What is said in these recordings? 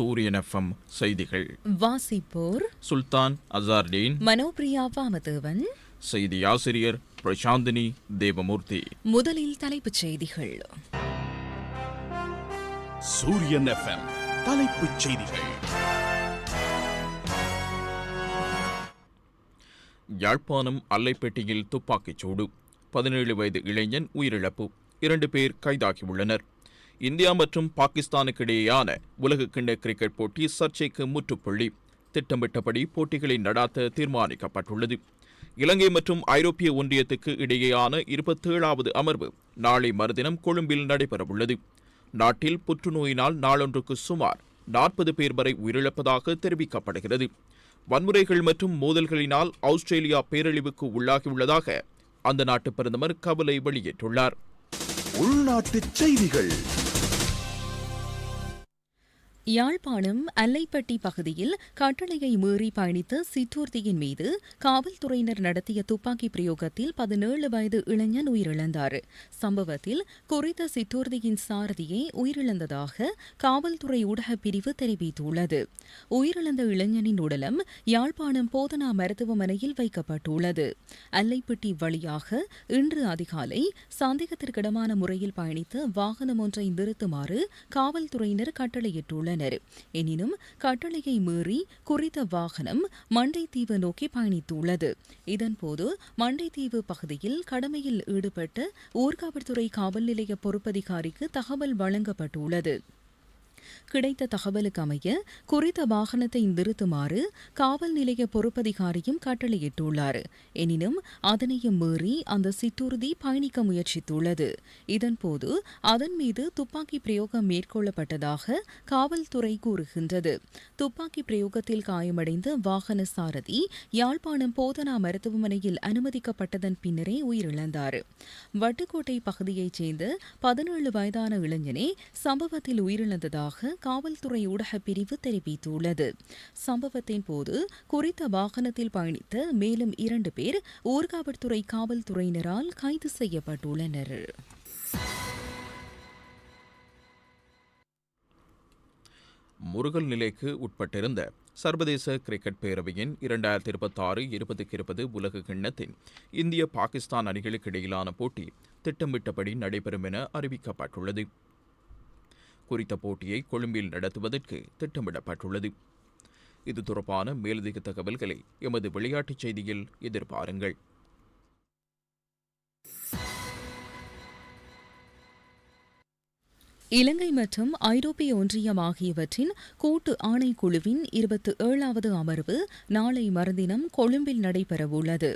சூரியன் எஃப்எம் செய்திகள். வாசிப்போர் சுல்தான் அசார்டீன் மனோபிரியா வாமதேவன். செய்தி ஆசிரியர் பிரசாந்தினி தேவமூர்த்தி. முதலில் தலைப்புச் செய்திகள். சூரியன் எஃப்எம் தலைப்புச் செய்திகள். யாழ்ப்பாணம் அல்லைப்பேட்டையில் துப்பாக்கிச் சூடு. பதினேழு வயது இளைஞன் உயிரிழப்பு. இரண்டு பேர் கைதாகியுள்ளனர். இந்தியா மற்றும் பாகிஸ்தானுக்கு இடையேயான உலகக்கிண்ண கிரிக்கெட் போட்டி சர்ச்சைக்கு முற்றுப்புள்ளி. திட்டமிட்டபடி போட்டிகளை நடாத்த தீர்மானிக்கப்பட்டுள்ளது. இலங்கை மற்றும் ஐரோப்பிய ஒன்றியத்துக்கு இடையேயான இருபத்தேழாவது அமர்வு நாளை மறுதினம் கொழும்பில் நடைபெறவுள்ளது. நாட்டில் புற்றுநோயினால் நாளொன்றுக்கு சுமார் நாற்பது பேர் வரை உயிரிழப்பதாக தெரிவிக்கப்படுகிறது. வன்முறைகள் மற்றும் மோதல்களினால் ஆஸ்திரேலியா பேரழிவுக்கு உள்ளாகியுள்ளதாக அந்த நாட்டு பிரதமர் கவலை வெளியிட்டுள்ளார். உள்நாட்டுச் செய்திகள். யாழ்ப்பாணம் அல்லைப்பட்டி பகுதியில் கட்டளையை மீறி பயணித்த சிற்றூர்தியின் மீது காவல்துறையினர் நடத்திய துப்பாக்கி பிரயோகத்தில் பதினேழு வயது இளைஞன் உயிரிழந்தார். சம்பவத்தில் குறித்த சிற்றூர்தியின் சாரதியே உயிரிழந்ததாக காவல்துறை ஊடகப் பிரிவு தெரிவித்துள்ளது. உயிரிழந்த இளைஞனின் உடலம் யாழ்ப்பாணம் போதனா மருத்துவமனையில் வைக்கப்பட்டுள்ளது. அல்லைப்பட்டி வழியாக இன்று அதிகாலை சந்தேகத்திற்கிடமான முறையில் பயணித்த வாகனம் ஒன்றை நிறுத்துமாறு காவல்துறையினர் கட்டளையிட்டுள்ளனர். எனினும் கட்டளையை மீறி குறித்த வாகனம் மண்டைத்தீவு நோக்கி பயணித்துள்ளது. இதன்போது மண்டைத்தீவு பகுதியில் கடமையில் ஈடுபட்ட ஊர்காவல்துறை காவல் நிலைய பொறுப்பதிகாரிக்கு தகவல் வழங்கப்பட்டுள்ளது. கிடைத்த தகவலுக்கு அமைய குறித்த வாகனத்தை நிறுத்துமாறு காவல் நிலைய பொறுப்பதிகாரியும் கட்டளையிட்டுள்ளார். எனினும் அதனையும் மீறி அந்த சிற்றூர்தி பயணிக்க முயற்சித்துள்ளது. இதன்போது அதன் மீது துப்பாக்கி பிரயோகம் மேற்கொள்ளப்பட்டதாக காவல்துறை கூறுகின்றது. துப்பாக்கி பிரயோகத்தில் காயமடைந்த வாகன சாரதி யாழ்ப்பாணம் போதனா மருத்துவமனையில் அனுமதிக்கப்பட்டதன் பின்னரே உயிரிழந்தார். வட்டுக்கோட்டை பகுதியைச் சேர்ந்த பதினேழு வயதான இளைஞனே சம்பவத்தில் உயிரிழந்ததாக உள்ளதாக காவல்துறை ஊடகப் பிரிவு தெரிவித்துள்ளது. சம்பவத்தின் போது குறித்த வாகனத்தில் பயணித்த மேலும் இரண்டு பேர் ஊர்காவல்துறை காவல்துறையினரால் கைது செய்யப்பட்டுள்ளனர். முருகல் நிலைக்கு உட்பட்டிருந்த சர்வதேச கிரிக்கெட் பேரவையின் இரண்டாயிரத்தி இருபத்தாறு இருபதுக்கு இருபது உலக கிண்ணத்தின் இந்திய பாகிஸ்தான் அணிகளுக்கு இடையிலான போட்டி திட்டமிட்டபடி நடைபெறும் என அறிவிக்கப்பட்டுள்ளது. குறித்த போட்டியை கொழும்பில் நடத்துவதற்கு திட்டமிடப்பட்டுள்ளது. இது தொடர்பான மேலதிக தகவல்களை எமது விளையாட்டுச் செய்தியில் எதிர்பாருங்கள். இலங்கை மற்றும் ஐரோப்பிய ஒன்றியம் ஆகியவற்றின் கூட்டு ஆணைக்குழுவின் இருபத்தி ஏழாவது அமர்வு நாளை மறுதினம் கொழும்பில் நடைபெறவுள்ளது.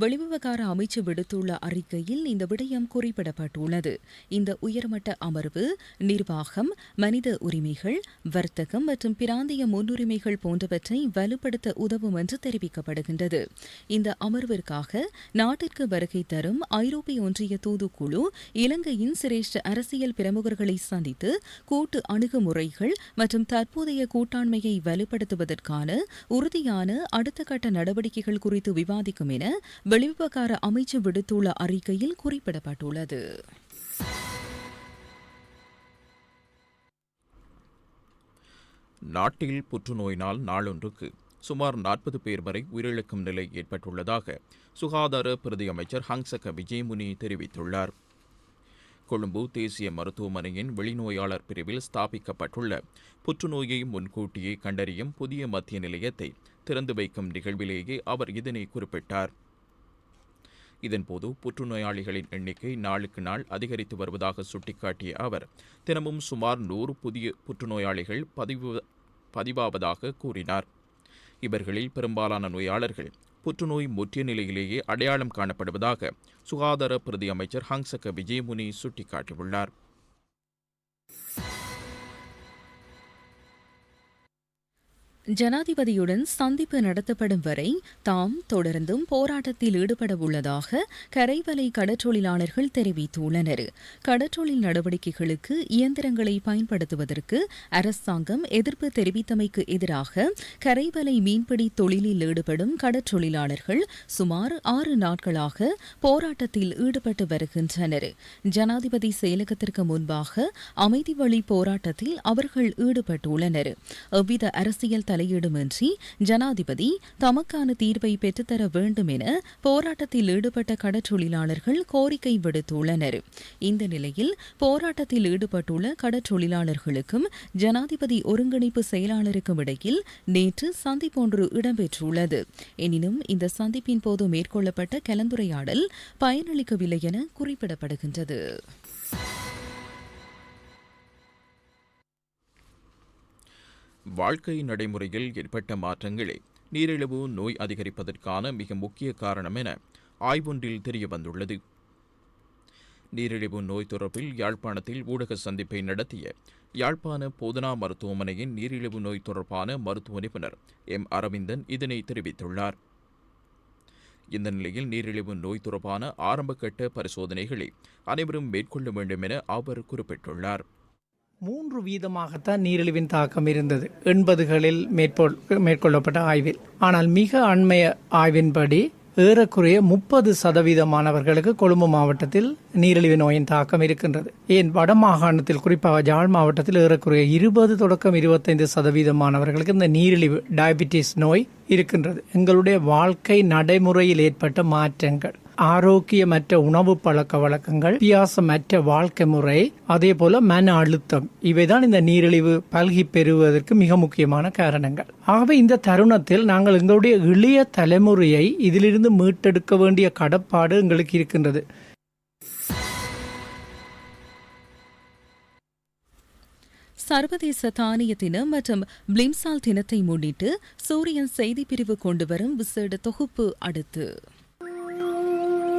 வெளிவிவகார அமைச்சு விடுத்துள்ள அறிக்கையில் இந்த விடயம் குறிப்பிடப்பட்டுள்ளது. இந்த உயர்மட்ட அமர்வு நிர்வாகம் மனித உரிமைகள் வர்த்தகம் மற்றும் பிராந்திய முன்னுரிமைகள் போன்றவற்றை வலுப்படுத்த உதவும் என்று தெரிவிக்கப்படுகின்றது. இந்த அமர்விற்காக நாட்டிற்கு வருகை தரும் ஐரோப்பிய ஒன்றிய தூதுக்குழு இலங்கையின் சிரேஷ்ட அரசியல் பிரமுகர்களை சந்தித்து கூட்டு அணுகுமுறைகள் மற்றும் தற்போதைய கூட்டாண்மையை வலுப்படுத்துவதற்கான உறுதியான அடுத்த கட்ட நடவடிக்கைகள் குறித்து விவாதிக்கும் என வெளிவிவகார அமைச்சு விடுத்துள்ள அறிக்கையில் குறிப்பிடப்பட்டுள்ளது. நாட்டில் புற்றுநோயினால் நாளொன்றுக்கு சுமார் நாற்பது பேர் வரை உயிரிழக்கும் நிலை ஏற்பட்டுள்ளதாக சுகாதார பிரதி அமைச்சர் ஹங்சக விஜயமுனி தெரிவித்துள்ளார். கொழும்பு தேசிய மருத்துவமனையின் வெளிநோயாளர் பிரிவில் ஸ்தாபிக்கப்பட்டுள்ள புற்றுநோயை முன்கூட்டியே கண்டறியும் புதிய மத்திய நிலையத்தை திறந்து வைக்கும் நிகழ்விலேயே அவர் இதனை குறிப்பிட்டார். இதன்போது புற்றுநோயாளிகளின் எண்ணிக்கை நாளுக்கு நாள் அதிகரித்து வருவதாக சுட்டிக்காட்டிய அவர் தினமும் சுமார் நூறு புதிய புற்றுநோயாளிகள் பதிவு பதிவாவதாக கூறினார். இவர்களில் பெரும்பாலான நோயாளர்கள் புற்றுநோய் முற்றிய நிலையிலேயே அடையாளம் காணப்படுவதாக சுகாதார பிரதி அமைச்சர் ஹங்சக விஜயமுனி சுட்டிக்காட்டியுள்ளார். ஜனாதிபதியுடன் சந்திப்பு நடத்தப்படும் வரை தாம் தொடர்ந்தும் போராட்டத்தில் ஈடுபட உள்ளதாக கரைவலை கடற்றொழிலாளர்கள் தெரிவித்துள்ளனர். கடற்றொழில் நடவடிக்கைகளுக்கு இயந்திரங்களை பயன்படுத்துவதற்கு அரசாங்கம் எதிர்ப்பு தெரிவித்தமைக்கு எதிராக கரைவலை மீன்பிடி தொழிலில் ஈடுபடும் கடற்றொழிலாளர்கள் சுமார் ஆறு நாட்களாக போராட்டத்தில் ஈடுபட்டு வருகின்றனர். ஜனாதிபதி செயலகத்திற்கு முன்பாக அமைதி வழி போராட்டத்தில் அவர்கள் ஈடுபட்டுள்ளனர். எவ்வித அரசியல் தலையீடுமின்றி ஜனாதிபதி தமக்கான தீர்வை பெற்றுத்தர வேண்டும் என போராட்டத்தில் ஈடுபட்ட கடற்றொழிலாளர்கள் கோரிக்கை விடுத்துள்ளனர். இந்த நிலையில் போராட்டத்தில் ஈடுபட்டுள்ள கடற்றொழிலாளர்களுக்கும் ஜனாதிபதி ஒருங்கிணைப்பு செயலாளருக்கும் இடையில் நேற்று சந்திப்பொன்று இடம்பெற்றுள்ளது. எனினும் இந்த சந்திப்பின் போது மேற்கொள்ளப்பட்ட கலந்துரையாடல் பயனளிக்கவில்லை என குறிப்பிடப்படுகின்றது. வாழ்க்கை நடைமுறையில் ஏற்பட்ட மாற்றங்களே நீரிழிவு நோய் அதிகரிப்பதற்கான மிக முக்கிய காரணம் என ஆய்வொன்றில் தெரியவந்துள்ளது. நீரிழிவு நோய் தொடர்பில் யாழ்ப்பாணத்தில் ஊடக சந்திப்பை நடத்திய யாழ்ப்பாண போதனா மருத்துவமனையின் நீரிழிவு நோய் தொடர்பான மருத்துவ நிபுணர் எம். அரவிந்தன் இதனை தெரிவித்துள்ளார். இந்த நிலையில் நீரிழிவு நோய் தொடர்பான ஆரம்பகட்ட பரிசோதனைகளை அனைவரும் மேற்கொள்ள வேண்டும் என அவர் குறிப்பிட்டுள்ளார். மூன்று வீதமாகத்தான் நீரிழிவின் தாக்கம் இருந்தது. எண்பதுகளில் மேற்கொள் மேற்கொள்ளப்பட்ட ஆய்வில். ஆனால் மிக அண்மைய ஆய்வின்படி ஏறக்குறைய முப்பது சதவீதமானவர்களுக்கு கொழும்பு மாவட்டத்தில் நீரிழிவு நோயின் தாக்கம் இருக்கின்றது. ஏன்? வட மாகாணத்தில் குறிப்பாக ஜாழ் மாவட்டத்தில் ஏறக்குறைய இருபது தொடக்கம் இருபத்தைந்து சதவீதமானவர்களுக்கு இந்த நீரிழிவு டயபிட்டிஸ் நோய் இருக்கின்றது. எங்களுடைய வாழ்க்கை நடைமுறையில் ஏற்பட்ட மாற்றங்கள். ஆரோக்கியமற்ற உணவு பழக்க வழக்கங்கள் வித்தியாசமற்ற வாழ்க்கை முறை அதே போல மன அழுத்தம். இவைதான் இந்த நீரிழிவு பல்கி பெறுவதற்கு மிக முக்கியமான காரணங்கள். ஆகவே இந்த தருணத்தில் நாங்கள் எங்களுடைய இளைய தலைமுறையை இதிலிருந்து மீட்டெடுக்க வேண்டிய கடப்பாடு எங்களுக்கு இருக்கின்றது. சர்வதேச தானிய தினம் மற்றும் பிளிம்சால் தினத்தை முன்னிட்டு சூரியன் செய்திப்பிரிவு கொண்டுவரும் விசேட தொகுப்பு அடுத்து.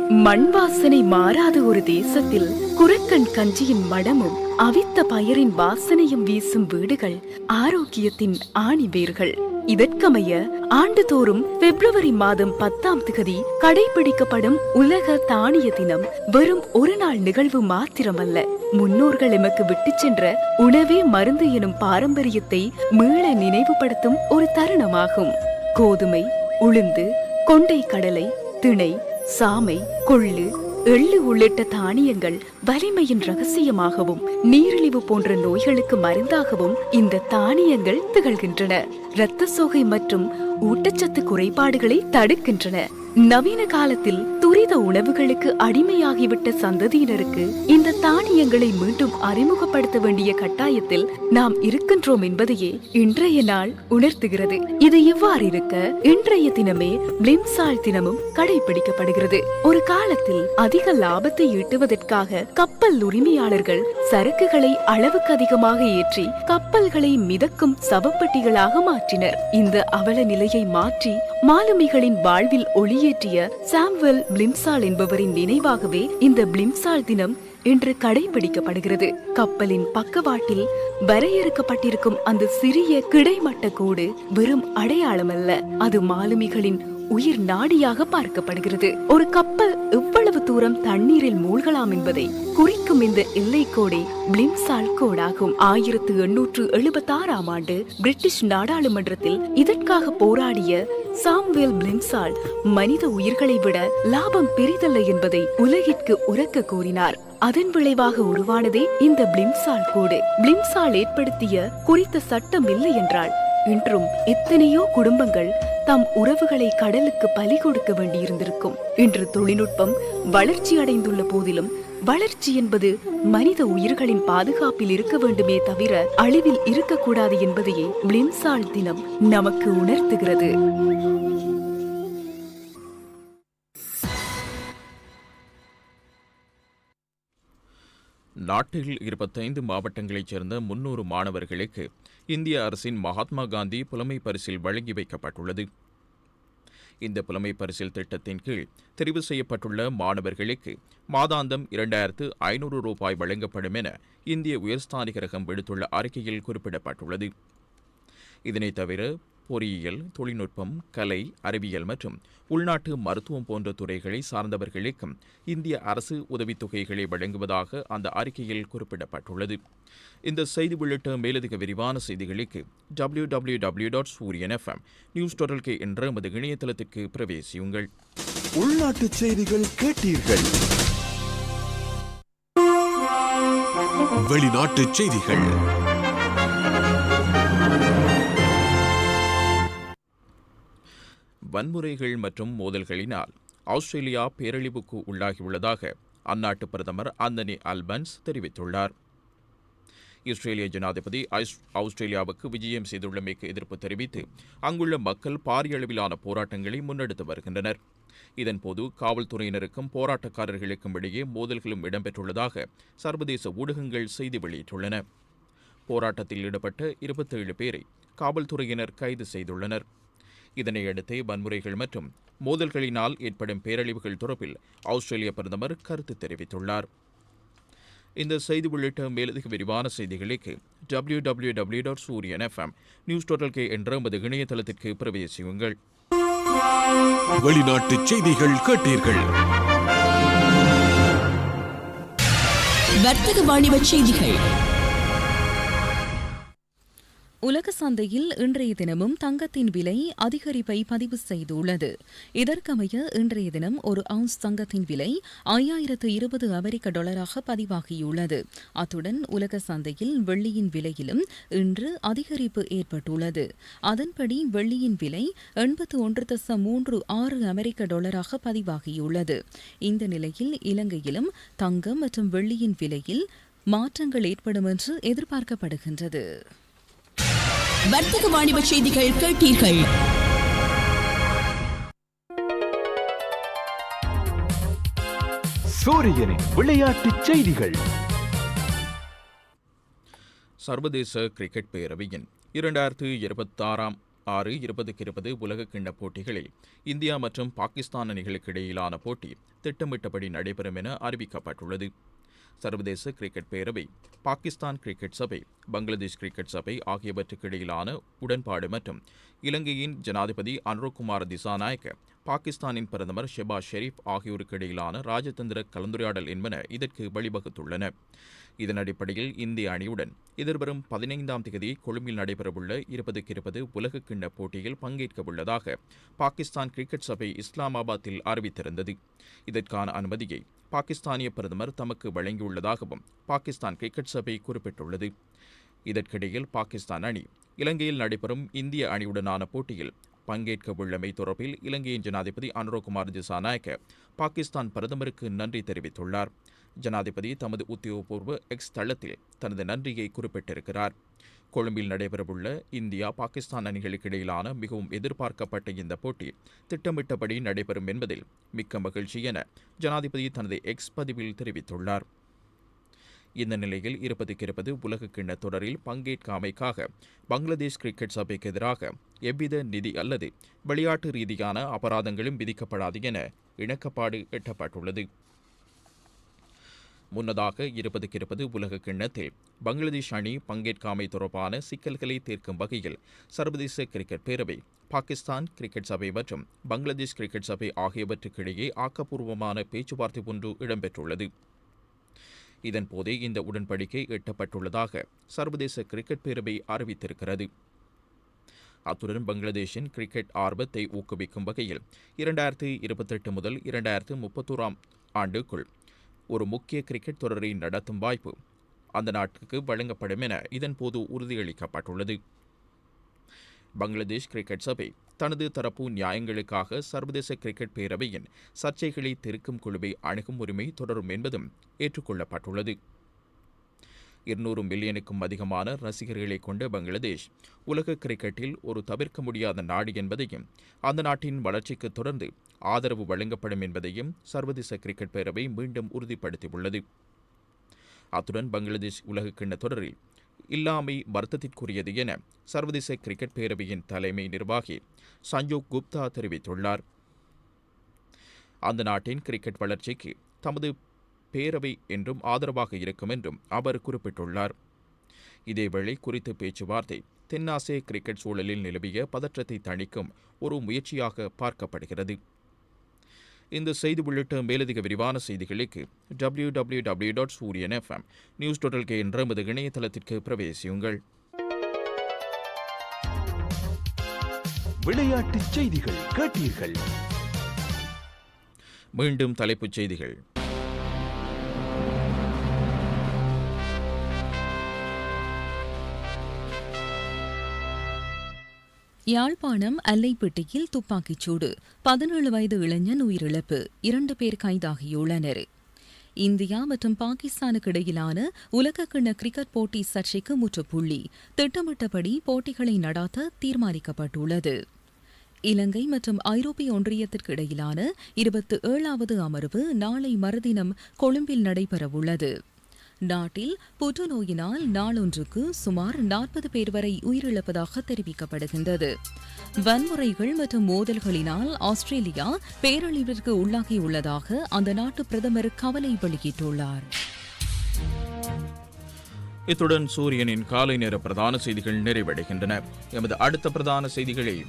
மண் வாசனை மாறாத ஒரு தேசத்தில் குரக்கன் கஞ்சியின் மடமும் அவித்த பயிரின் வாசனையும் வீசும் வீடுகள் ஆரோக்கியத்தின் ஆணி வேர்கள். இதற்கமைய ஆண்டுதோறும் பிப்ரவரி மாதம் பத்தாம் திகதி கடைபிடிக்கப்படும் உலக தானிய தினம் வெறும் ஒரு நாள் நிகழ்வு மாத்திரமல்ல. முன்னோர்கள் எமக்கு விட்டுச் சென்ற உணவே மருந்து எனும் பாரம்பரியத்தை மீள நினைவுபடுத்தும் ஒரு தருணமாகும். கோதுமை உளுந்து கொண்டை கடலை திணை சாமை கொள்ளு எள்ளு உள்ளிட்ட தானியங்கள் வலிமையின் ரகசியமாகவும் நீரிழிவு போன்ற நோய்களுக்கு மருந்தாகவும் இந்த தானியங்கள் திகழ்கின்றன. இரத்த சோகை மற்றும் ஊட்டச்சத்து குறைபாடுகளை தடுக்கின்றன. நவீன காலத்தில் துரித உணவுகளுக்கு அடிமையாகிவிட்ட சந்ததியினருக்கு இந்த தானியங்களை மீண்டும் அறிமுகப்படுத்த வேண்டிய கட்டாயத்தில் நாம் இருக்கின்றோம் என்பதையே இன்றைய நாள் உணர்த்துகிறது. இது இவ்வாறு இருக்க இன்றைய தினமே பிளிம்சால் தினமும் கடைபிடிக்கப்படுகிறது. ஒரு காலத்தில் அதிக லாபத்தை ஈட்டுவதற்காக கப்பல் உரிமையாளர்கள் சரக்குகளை அளவுக்கு அதிகமாக ஏற்றி கப்பல்களை மிதக்கும் சவப்பட்டிகளாக மாற்றினர். இந்த அவல நிலையை மாற்றி மாலுமிகளின் வாழ்வில் ஒளியேற்றிய சாம்வெல் பிளிம்சால் என்பவரின் நினைவாகவே இந்த பிளிம்சால் தினம் இன்று கடைபிடிக்கப்படுகிறது. கப்பலின் பக்கவாட்டில் வரையறுக்கப்பட்டிருக்கும் அந்த சிறிய கிடைமட்ட கோடு வெறும் அடையாளமல்ல. அது மாலுமிகளின் உயிர் நாடியாக பார்க்கப்படுகிறது. ஒரு கப்பல் எவ்வளவு தூரம் தண்ணீரில் மூழ்கலாம் என்பதை குறிக்கும் இந்த எல்லை கோடே பிளிம்சால் கோடாகும். ஆயிரத்து எண்ணூற்று எழுபத்தி ஆறாம் ஆண்டு பிரிட்டிஷ் நாடாளுமன்றத்தில் இதற்காக போராடிய சாம்வேல் பிளிம்சால் மனித உயிர்களை விட லாபம் பெரிதல்ல என்பதை உலகிற்கு உரக்க கூறினார். அதன் விளைவாக உருவானதே இந்த பிளிம்சால் கோடு. பிளிம்சால் ஏற்படுத்திய குறித்த சட்டம் இல்லை என்றால் இன்றும் எத்தனையோ குடும்பங்கள் தம் உறவுகளை கடலுக்கு பலி கொடுக்க வேண்டியிருந்திருக்கும். இன்று தொழில்நுட்பம் வளர்ச்சி அடைந்துள்ள போதிலும் வளர்ச்சி என்பது மனித உயிர்களின் பாதுகாப்பில் இருக்க வேண்டுமே தவிர அழிவில் இருக்கக்கூடாது என்பதையே மின்சால் தினம் நமக்கு உணர்த்துகிறது. நாட்டில் இருபத்தைந்து மாவட்டங்களைச் சேர்ந்த முன்னூறு மாணவர்களுக்கு இந்திய அரசின் மகாத்மா காந்தி புலமை பரிசில் வழங்கி வைக்கப்பட்டுள்ளது. இந்த புலமை பரிசில் திட்டத்தின் கீழ் தெரிவு செய்யப்பட்டுள்ள மாணவர்களுக்கு மாதாந்தம் இரண்டாயிரத்து ஐநூறு ரூபாய் வழங்கப்படும் என இந்திய உயர்ஸ்தானிகரகம் விடுத்துள்ள அறிக்கையில் குறிப்பிடப்பட்டுள்ளது. இதனைத் தவிர பொறியியல் தொழில்நுட்பம் கலை அறிவியல் மற்றும் உள்நாட்டு மருத்துவம் போன்ற துறைகளை சார்ந்தவர்களுக்கும் இந்திய அரசு உதவித்தொகைகளை வழங்குவதாக அந்த அறிக்கையில் குறிப்பிடப்பட்டுள்ளது. இந்த செய்தி உள்ளிட்ட மேலதிக விரிவான செய்திகளுக்கு W W W dot Sooriyan FM news dot L K என்ற எமது இணையதளத்திற்கு பிரவேசியுங்கள். உள்நாட்டு செய்திகள் கேட்டீர்கள். வெளிநாட்டு செய்திகள். வன்முறைகள் மற்றும் மோதல்களினால் ஆஸ்திரேலியா பேரழிவுக்கு உள்ளாகியுள்ளதாக அந்நாட்டு பிரதமர் அந்தனி அல்பன்ஸ் தெரிவித்துள்ளார். இஸ்ரேலிய ஜனாதிபதி ஆஸ்திரேலியாவுக்கு விஜயம் செய்துள்ளமைக்கு எதிர்ப்பு தெரிவித்து அங்குள்ள மக்கள் பாரிய அளவிலான போராட்டங்களை முன்னெடுத்து வருகின்றனர். இதன்போது காவல்துறையினருக்கும் போராட்டக்காரர்களுக்கும் இடையே மோதல்களும் இடம்பெற்றுள்ளதாக சர்வதேச ஊடகங்கள் செய்தி வெளியிட்டுள்ளன. போராட்டத்தில் ஈடுபட்ட இருபத்தேழு பேரை காவல்துறையினர் கைது செய்துள்ளனர். இதனையடுத்தே வன்முறைகள் மற்றும் மோதல்களினால் ஏற்படும் பேரழிவுகள் தொடர்பில் ஆஸ்திரேலிய பிரதமர் கருத்து தெரிவித்துள்ளார். இந்த செய்தி உள்ளிட்ட மேலதிக விரிவான செய்திகளுக்கு W W W dot Sooriyan FM news dot L K என்ற எமது இணையதளத்திற்கு பிரவேசியுங்கள். வெளிநாட்டு செய்திகள் கேட்டீர்கள். வர்த்தக வாணிப செய்திகள். உலக சந்தையில் இன்றைய தினமும் தங்கத்தின் விலை அதிகரிப்பை பதிவு செய்துள்ளது. இதற்கமைய இன்றைய தினம் ஒரு அவுன்ஸ் தங்கத்தின் விலை ஐயாயிரத்து இருபது அமெரிக்க டாலராக பதிவாகியுள்ளது. அத்துடன் உலக சந்தையில் வெள்ளியின் விலையிலும் இன்று அதிகரிப்பு ஏற்பட்டுள்ளது. அதன்படி வெள்ளியின் விலை எண்பத்து ஒன்று தசம் மூன்று ஆறு அமெரிக்க டாலராக பதிவாகியுள்ளது. இந்த நிலையில் இலங்கையிலும் தங்கம் மற்றும் வெள்ளியின் விலையில் மாற்றங்கள் ஏற்படும் என்று எதிர்பார்க்கப்படுகின்றது. வர்த்தக வாணிப செய்திகள் கேட்டீர்கள். சூரியனின் விளையாட்டுச் செய்திகள். சர்வதேச கிரிக்கெட் பேரவையின் இரண்டாயிரத்து இருபத்தாறாம் ஆறு இருபதுக்கு இருபது உலக கிண்ண போட்டிகளில் இந்தியா மற்றும் பாகிஸ்தான் அணிகளுக்கு இடையிலான போட்டி திட்டமிட்டபடி நடைபெறும் என அறிவிக்கப்பட்டுள்ளது. சர்வதேச கிரிக்கெட் பேரவை பாகிஸ்தான் கிரிக்கெட் சபை பங்களாதேஷ் கிரிக்கெட் சபை ஆகியவற்றுக்கு இடையிலான உடன்பாடு மற்றும் இலங்கையின் ஜனாதிபதி அனுரகுமார் திசாநாயக்க பாகிஸ்தானின் பிரதமர் ஷெபாஸ் ஷெரீப் ஆகியோருக்கு இடையிலான ராஜதந்திர கலந்துரையாடல் என்பன இதற்கு வழிவகுத்துள்ளன. இதன் அடிப்படையில் இந்திய அணியுடன் எதிர்வரும் பதினைந்தாம் தேதி கொழும்பில் நடைபெறவுள்ள இருபதுக்கு இருபது உலக கிண்ண போட்டியில் பங்கேற்க உள்ளதாக பாகிஸ்தான் கிரிக்கெட் சபை இஸ்லாமாபாத்தில் அறிவித்திருந்தது. இதற்கான அனுமதியை பாகிஸ்தானிய பிரதமர் தமக்கு வழங்கியுள்ளதாகவும் பாகிஸ்தான் கிரிக்கெட் சபை குறிப்பிட்டுள்ளது. இதற்கிடையில் பாகிஸ்தான் அணி இலங்கையில் நடைபெறும் இந்திய அணியுடனான போட்டியில் பங்கேற்க உள்ளமை தொடர்பில் இலங்கையின் ஜனாதிபதி அனுரகுமார் திசாநாயக்க பாகிஸ்தான் பிரதமருக்கு நன்றி தெரிவித்துள்ளார். ஜனாதிபதி தமது உத்தியோகபூர்வ எக்ஸ் தளத்தில் தனது நன்றியை குறிப்பிட்டிருக்கிறார். கொழும்பில் நடைபெறவுள்ள இந்தியா பாகிஸ்தான் அணிகளுக்கு இடையிலான மிகவும் எதிர்பார்க்கப்பட்ட இந்த போட்டி திட்டமிட்டபடி நடைபெறும் என்பதில் மிக்க மகிழ்ச்சி என ஜனாதிபதி தனது எக்ஸ் பதிவில் தெரிவித்துள்ளார். இந்த நிலையில் இருபதுக்கு இருபது உலக கிண்ண தொடரில் பங்கேற்காமைக்காக பங்களாதேஷ் கிரிக்கெட் சபைக்கு எதிராக எவ்வித நிதி அல்லது விளையாட்டு ரீதியான அபராதங்களும் விதிக்கப்படாது என இணக்கப்பாடு எட்டப்பட்டுள்ளது. முன்னதாக இருபதுக்கு இருபது உலக கிண்ணத்தில் பங்களாதேஷ் அணி பங்கேற்காமை தொடர்பான சிக்கல்களை தீர்க்கும் வகையில் சர்வதேச கிரிக்கெட் பேரவை பாகிஸ்தான் கிரிக்கெட் சபை மற்றும் பங்களாதேஷ் கிரிக்கெட் சபை ஆகியவற்றுக்கிடையே ஆக்கப்பூர்வமான பேச்சுவார்த்தை ஒன்று இடம்பெற்றுள்ளது. இதன்போதே இந்த உடன்படிக்கை எட்டப்பட்டுள்ளதாக சர்வதேச கிரிக்கெட் பேரவை அறிவித்திருக்கிறது. அத்துடன் பங்களாதேஷின் கிரிக்கெட் ஆர்வத்தை ஊக்குவிக்கும் வகையில் இரண்டாயிரத்தி இருபத்தெட்டு முதல் இரண்டாயிரத்து முப்பத்தோராம் ஆண்டுக்குள் ஒரு முக்கிய கிரிக்கெட் தொடரை நடத்தும் வாய்ப்பு அந்த நாட்டுக்கு வழங்கப்படும் என இதன்போது உறுதியளிக்கப்பட்டுள்ளது. பங்களாதேஷ் கிரிக்கெட் சபை தனது தரப்பு நியாயங்களுக்காக சர்வதேச கிரிக்கெட் பேரவையின் சர்ச்சைகளை திருக்கும் குழுவை அணுகும் உரிமை தொடரும் என்பதும் ஏற்றுக்கொள்ளப்பட்டுள்ளது. இருநூறு மில்லியனுக்கும் அதிகமான ரசிகர்களை கொண்ட பங்களாதேஷ் உலக கிரிக்கெட்டில் ஒரு தவிர்க்க முடியாத நாடு என்பதையும் அந்த நாட்டின் வளர்ச்சிக்கு தொடர்ந்து ஆதரவு வழங்கப்படும் என்பதையும் சர்வதேச கிரிக்கெட் பேரவை மீண்டும் உறுதிப்படுத்தியுள்ளது. அத்துடன் பங்களாதேஷ் உலகக்கிண்ண தொடரில் இல்லாமை வருத்தத்திற்குரியது என சர்வதேச கிரிக்கெட் பேரவையின் தலைமை நிர்வாகி சஞ்சோக் குப்தா தெரிவித்துள்ளார். அந்த நாட்டின் கிரிக்கெட் வளர்ச்சிக்கு தமது பேரவை என்றும் ஆதரவாக இருக்கும் என்றும் அவர் குறிப்பிட்டுள்ளார். இதேவேளை குறித்த பேச்சுவார்த்தை தென்னாசிய கிரிக்கெட் சூழலில் நிலவிய பதற்றத்தை தணிக்கும் ஒரு முயற்சியாக பார்க்கப்படுகிறது. இந்த செய்தி உள்ளிட்ட மேலதிக விரிவான செய்திகளுக்கு W W W dot Sooriyan FM news dot L K என்ற எமது இணையதளத்திற்கு பிரவேசியுங்கள். விளையாட்டுச் செய்திகள் கேட்டீர்கள். மீண்டும் தலைப்புச் செய்திகள். யாழ்ப்பாணம் அல்லைப்பட்டியில் துப்பாக்கிச் சூடு. பதினேழு வயது இளைஞன் உயிரிழப்பு. இரண்டு பேர் கைதாகியுள்ளனர். இந்தியா மற்றும் பாகிஸ்தானுக்கு இடையிலான உலகக்கிண கிரிக்கெட் போட்டி சர்ச்சைக்கு முற்றுப்புள்ளி. திட்டமிட்டபடி போட்டிகளை நடாத்த தீர்மானிக்கப்பட்டுள்ளது. இலங்கை மற்றும் ஐரோப்பிய ஒன்றியத்திற்கு இடையிலான இருபத்தி ஏழாவது அமர்வு நாளை மறுதினம் கொழும்பில் நடைபெறவுள்ளது. நாட்டில் புற்றுநோயினால் நாளொன்றுக்கு சுமார் நாற்பது பேர் வரை உயிரிழப்பதாக தெரிவிக்கப்படுகின்றது. வன்முறைகள் மற்றும் மோதல்களினால் ஆஸ்திரேலியா பேரழிவிற்கு உள்ளாகியுள்ளதாக அந்த நாட்டு பிரதமர் கவலை வெளியிட்டுள்ளார். இத்துடன் சூரியனின் காலை நேர பிரதான செய்திகள் நிறைவடைகின்றன. எமது அடுத்த பிரதான செய்திகளை